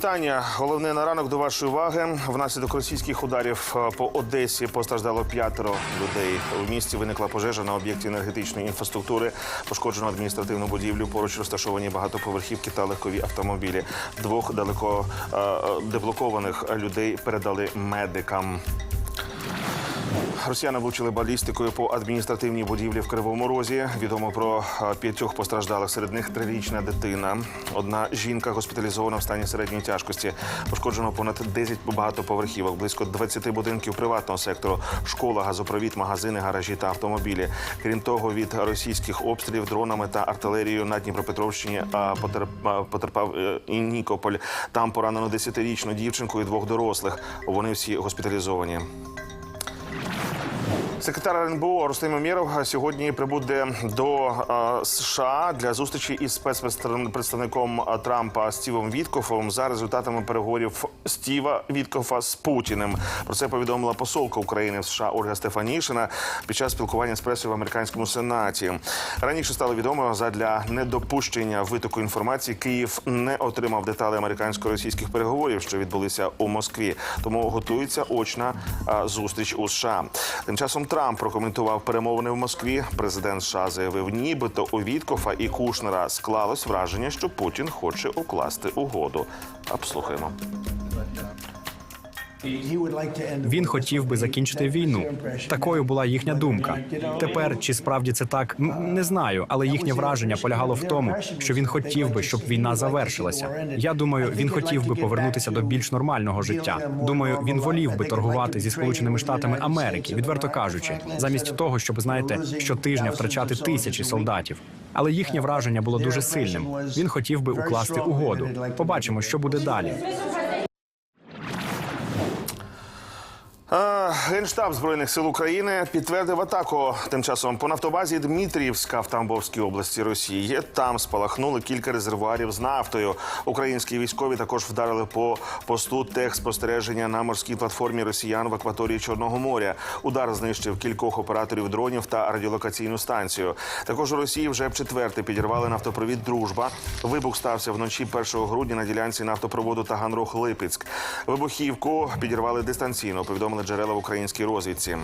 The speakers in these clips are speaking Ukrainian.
Вітання. Головне на ранок до вашої уваги. Внаслідок російських ударів е, по Одесі постраждало п'ятеро людей. У місті виникла пожежа на об'єкті енергетичної інфраструктури. Пошкоджено адміністративну будівлю. Поруч розташовані багатоповерхівки та легкові автомобілі. Двох далеко е, е, деблокованих людей передали медикам. Росіяни влучили балістикою по адміністративній будівлі в Кривому Розі. Відомо про е, п'ятьох постраждалих. Серед них трирічна дитина. Одна жінка госпіталізована в стані середньої тяжкості. Пошкоджено понад 10 багатоповерхівок, близько 20 будинків приватного сектору, школа, газопровід, магазини, гаражі та автомобілі. Крім того, від російських обстрілів дронами та артилерією на Дніпропетровщині потерп- а, потерпав е, і Нікополь. Там поранено 10-річну дівчинку і двох дорослих. Вони всі госпіталізовані. Секретар РНБО Рустем Умєров сьогодні прибуде до е, США для зустрічі із спецпредставником е, Трампа Стівом Віткофом за результатами переговорів Стіва Віткофа з Путіним. Про це повідомила посолка України в США Ольга Стефанішина під час спілкування з пресою в американському сенаті. Раніше стало відомо задля недопущення витоку інформації Київ не отримав деталі американсько-російських переговорів, що відбулися у Москві. Тому готується очна е, зустріч у США. Тим часом Трамп прокоментував перемовини в Москві. Президент США заявив, нібито у Віткофа і Кушнера склалось враження, що Путін хоче укласти угоду. Обслухаємо. Він хотів би закінчити війну. Такою була їхня думка. Тепер чи справді це так, не знаю, але їхнє враження полягало в тому, що він хотів би, щоб війна завершилася. Я думаю, він хотів би повернутися до більш нормального життя. Думаю, він волів би торгувати зі сполученими штатами Америки, відверто кажучи, замість того, щоб знаєте, щотижня втрачати тисячі солдатів. Але їхнє враження було дуже сильним. Він хотів би укласти угоду. Побачимо, що буде далі. Генштаб збройних сил України підтвердив атаку тим часом по нафтобазі Дмитрівська в Тамбовській області Росії. Там спалахнули кілька резервуарів з нафтою. Українські військові також вдарили по посту техспостереження на морській платформі росіян в акваторії Чорного моря. Удар знищив кількох операторів дронів та радіолокаційну станцію. Також у Росії вже в четверте підірвали нафтопровід Дружба. Вибух стався вночі 1 грудня на ділянці нафтопроводу Таганрог Липецьк. Вибухівку підірвали дистанційно. Повідомили джерела в українській розвідці.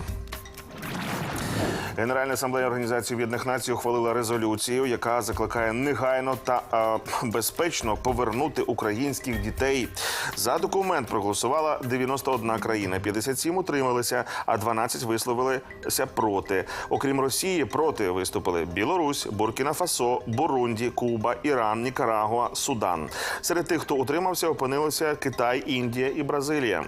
Генеральна асамблея Організації Об'єднаних Націй ухвалила резолюцію, яка закликає негайно та е, безпечно повернути українських дітей. За документ проголосувала 91 країна, 57 утрималися, а 12 висловилися проти. Окрім Росії, проти виступили Білорусь, Буркіна-Фасо, Бурунді, Куба, Іран, Нікарагуа, Судан. Серед тих, хто утримався, опинилися Китай, Індія і Бразилія.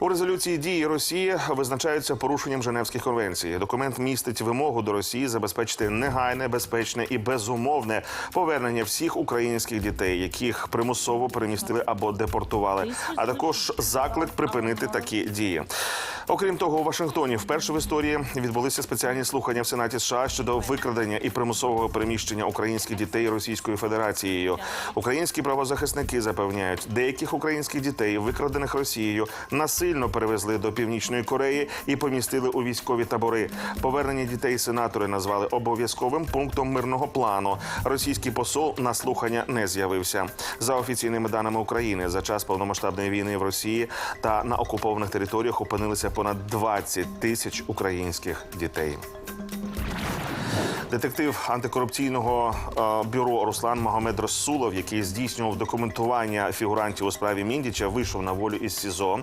У резолюції дії Росії визначаються порушенням Женевських конвенцій. Документ містить вимогу до Росії забезпечити негайне, безпечне і безумовне повернення всіх українських дітей, яких примусово перемістили або депортували, а також заклик припинити такі дії. Окрім того, у Вашингтоні вперше в історії відбулися спеціальні слухання в Сенаті США щодо викрадення і примусового переміщення українських дітей Російською Федерацією. Українські правозахисники запевняють, деяких українських дітей, викрадених Росією, насильно перевезли до північної Кореї і помістили у військові табори. Повернення дітей сенатори назвали обов'язковим пунктом мирного плану. Російський посол на слухання не з'явився. За офіційними даними України, за час повномасштабної війни в Росії та на окупованих територіях опинилися понад 20 тисяч українських дітей. Детектив антикорупційного е, бюро Руслан Магомед Розсулов, який здійснював документування фігурантів у справі Міндіча, вийшов на волю із СІЗО.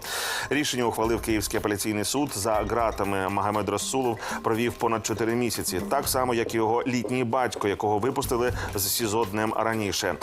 Рішення ухвалив Київський апеляційний суд. За ґратами Магомед Розсулов провів понад 4 місяці, так само як і його літній батько, якого випустили з СІЗО днем раніше.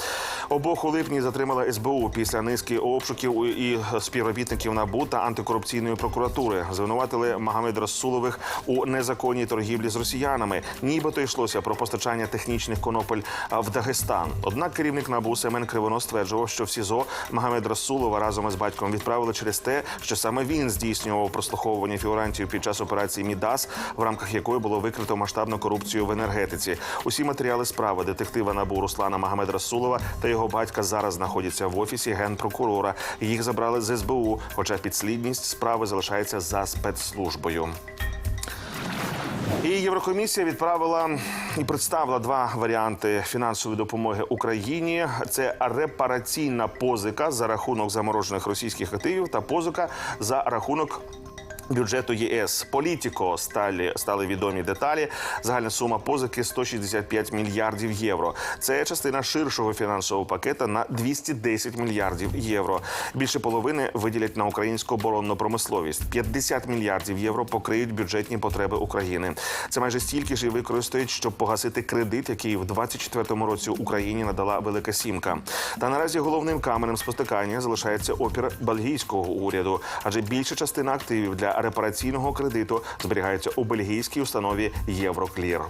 Обох у липні затримала СБУ після низки обшуків і співробітників НАБУ та антикорупційної прокуратури. Звинуватили Магомед Розсулових у незаконній торгівлі з росіянами. Ні нібито йшлося про постачання технічних конопель в Дагестан. Однак керівник НАБУ Семен Кривонос стверджував, що в СІЗО Магомед Расулова разом із батьком відправили через те, що саме він здійснював прослуховування фігурантів під час операції Мідас, в рамках якої було викрито масштабну корупцію в енергетиці. Усі матеріали справи детектива НАБУ Руслана Магомед Расулова та його батька зараз знаходяться в офісі генпрокурора. Їх забрали з СБУ, хоча підслідність справи залишається за спецслужбою. І Єврокомісія відправила і представила два варіанти фінансової допомоги Україні: це репараційна позика за рахунок заморожених російських активів та позика за рахунок. Бюджету ЄС Політіко стали стали відомі деталі. Загальна сума позики 165 мільярдів євро. Це частина ширшого фінансового пакета на 210 мільярдів євро. Більше половини виділять на українську оборонну промисловість. 50 мільярдів євро покриють бюджетні потреби України. Це майже стільки ж і використають, щоб погасити кредит, який в 24-му році Україні надала Велика Сімка. Та наразі головним каменем спотикання залишається опір бельгійського уряду, адже більша частина активів для репараційного кредиту зберігається у бельгійській установі Євроклір.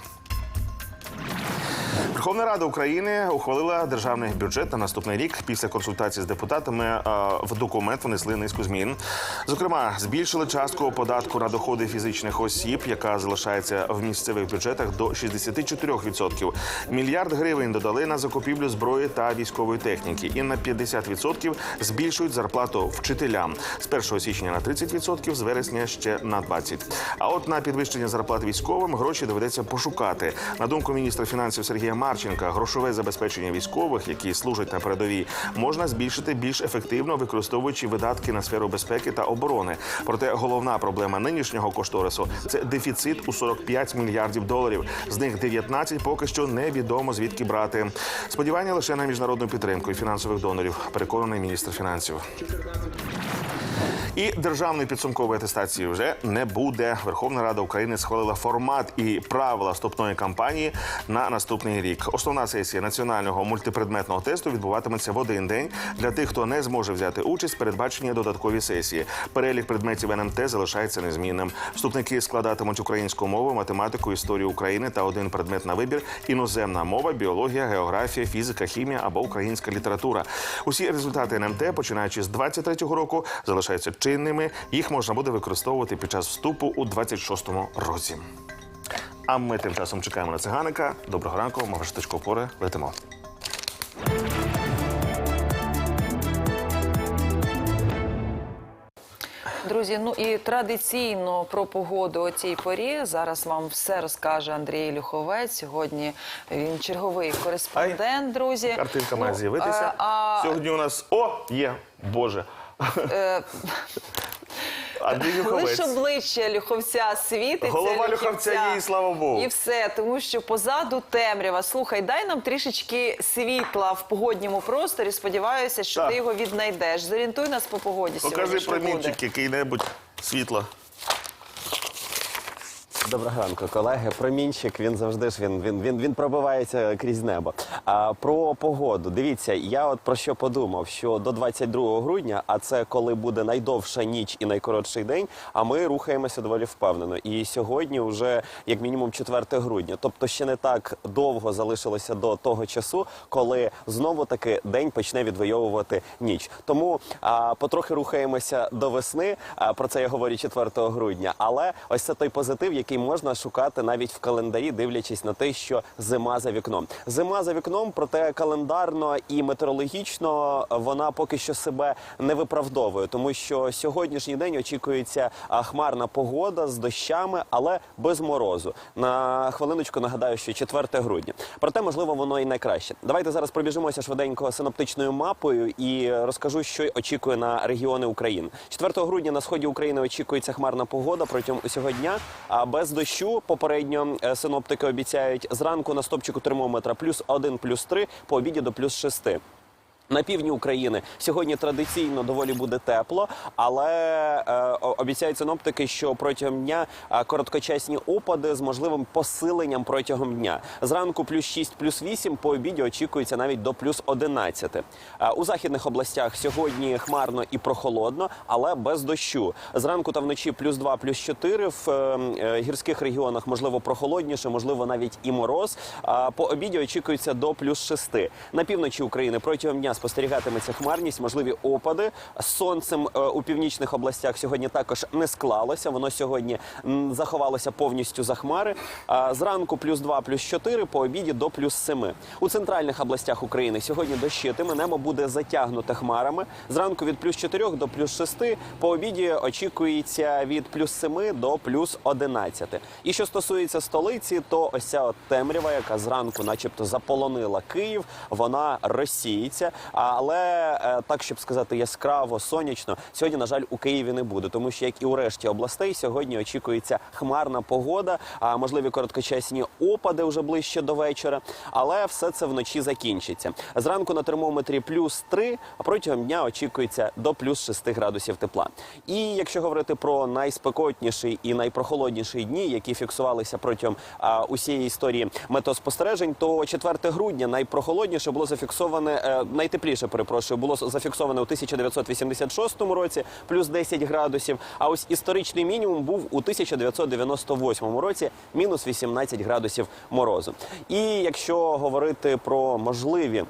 Верховна Рада України ухвалила державний бюджет на наступний рік. Після консультацій з депутатами е, в документ внесли низку змін. Зокрема, збільшили частку податку на доходи фізичних осіб, яка залишається в місцевих бюджетах до 64%. Мільярд гривень додали на закупівлю зброї та військової техніки, і на 50% збільшують зарплату вчителям з 1 січня на 30%, з вересня ще на 20%. А от на підвищення зарплат військовим гроші доведеться пошукати. На думку міністра фінансів Сергія Марченка, грошове забезпечення військових, які служать на передовій, можна збільшити більш ефективно, використовуючи видатки на сферу безпеки та оборони. Проте головна проблема нинішнього кошторису це дефіцит у 45 мільярдів доларів. З них 19 поки що невідомо звідки брати. Сподівання лише на міжнародну підтримку і фінансових донорів. Переконаний міністр фінансів. І державної підсумкової атестації вже не буде. Верховна Рада України схвалила формат і правила вступної кампанії на наступний рік. Основна сесія національного мультипредметного тесту відбуватиметься в один день. Для тих, хто не зможе взяти участь, передбачені додаткові сесії. Перелік предметів НМТ залишається незмінним. Вступники складатимуть українську мову, математику, історію України та один предмет на вибір: іноземна мова, біологія, географія, фізика, хімія або українська література. Усі результати НМТ, починаючи з 23-го року, залишаються чинними. Їх можна буде використовувати під час вступу у 26-му році. А ми тим часом чекаємо на циганика. Доброго ранку, ми ваш точку опори. Летимо. Друзі, ну і традиційно про погоду о цій порі. Зараз вам все розкаже Андрій Люховець. Сьогодні він черговий кореспондент. Друзі, Картинка має Ну, з'явитися. е, А, Сьогодні у нас о є Боже. Е, Юховець. Лише обличчя Люховця світиться. Голова Люховця є, і слава Богу. І все, тому що позаду темрява. Слухай, дай нам трішечки світла в погодньому просторі. Сподіваюся, що Так. ти його віднайдеш. Зорієнтуй нас по погоді Покажи сьогодні. що буде. промінчик який-небудь світла. Доброго ранку, колеги. Промінчик він завжди ж він, він, він, він пробивається крізь небо. А про погоду. Дивіться, я от про що подумав, що до 22 грудня, а це коли буде найдовша ніч і найкоротший день. А ми рухаємося доволі впевнено. І сьогодні вже як мінімум 4 грудня. Тобто ще не так довго залишилося до того часу, коли знову таки день почне відвоювати ніч. Тому а, потрохи рухаємося до весни. А, про це я говорю 4 грудня. Але ось це той позитив, який можна шукати навіть в календарі, дивлячись на те, що зима за вікном. Зима за вікном, проте календарно і метеорологічно вона поки що себе не виправдовує, тому що сьогоднішній день очікується хмарна погода з дощами, але без морозу. На хвилиночку нагадаю, що 4 грудня. Проте, можливо, воно і найкраще. Давайте зараз пробіжимося швиденько синоптичною мапою і розкажу, що очікує на регіони України. 4 грудня на сході України очікується хмарна погода протягом усього дня. А без дощу попередньо е, синоптики обіцяють зранку на стопчику термометра плюс 1, плюс 3, по обіді до плюс 6. На півдні України сьогодні традиційно доволі буде тепло, але е, обіцяють синоптики, що протягом дня е, короткочасні опади з можливим посиленням протягом дня. Зранку плюс 6, плюс 8, по обіді очікується навіть до плюс 11. Е, у західних областях сьогодні хмарно і прохолодно, але без дощу. Зранку та вночі плюс 2, плюс 4. В е, е, гірських регіонах можливо прохолодніше, можливо навіть і мороз. А по обіді очікується до плюс 6. На півночі України протягом дня спостерігатиметься хмарність, можливі опади. Сонцем е, у північних областях сьогодні також не склалося. Воно сьогодні заховалося повністю за хмари. Зранку плюс 2, плюс 4, по обіді до плюс 7. У центральних областях України сьогодні дощитиме, небо буде затягнуте хмарами. Зранку від плюс 4 до плюс 6, по обіді очікується від плюс 7 до плюс 11. І що стосується столиці, то ось ця от темрява, яка зранку, начебто, заполонила Київ, вона розсіється. Але е, так, щоб сказати, яскраво, сонячно, сьогодні, на жаль, у Києві не буде, тому що як і у решті областей, сьогодні очікується хмарна погода, а можливі короткочасні опади вже ближче до вечора. Але все це вночі закінчиться. Зранку на термометрі плюс 3, а протягом дня очікується до плюс 6 градусів тепла. І якщо говорити про найспекотніший і найпрохолодніший дні, які фіксувалися протягом усієї історії метеоспостережень, то 4 грудня найпрохолодніше було зафіксоване, е, найтепліше, перепрошую, було зафіксоване у 1986 році, плюс 10 градусів. А ось історичний мінімум був у 1998 році, мінус 18 градусів морозу. І якщо говорити про можливі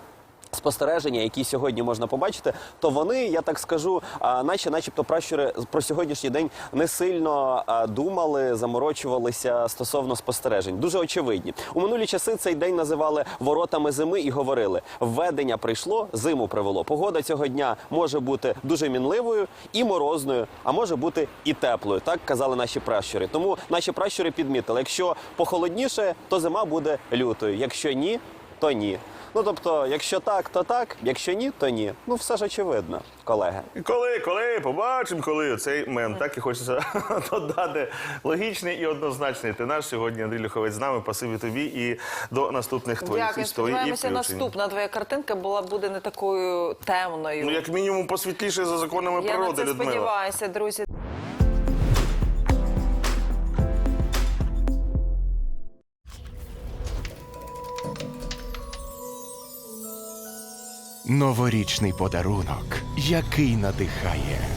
спостереження, які сьогодні можна побачити, то вони, я так скажу, наче, начебто, пращури про сьогоднішній день не сильно думали, заморочувалися стосовно спостережень. Дуже очевидні. У минулі часи цей день називали воротами зими і говорили: введення прийшло, зиму привело. Погода цього дня може бути дуже мінливою і морозною, а може бути і теплою. Так казали наші пращури. Тому наші пращури підмітили: якщо похолодніше, то зима буде лютою. Якщо ні, то ні. Ну тобто, якщо так, то так, якщо ні, то ні. Ну все ж очевидно, колеги. Коли, коли, побачимо, коли цей мем, так і хочеться додати логічний і однозначний. Ти наш сьогодні Андрій Люховець з нами. Пасиві тобі і до наступних твоїх Дякую. історій Сподіваємося, наступна твоя картинка була буде не такою темною. Ну як мінімум посвітліше за законами Я природи, це Людмила. сподіваюся, друзі. Новорічний подарунок, який надихає.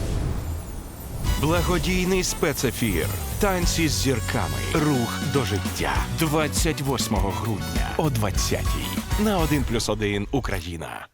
Благодійний спецефір. Танці з зірками. Рух до життя. 28 грудня о 20-й на 1+,1 Україна.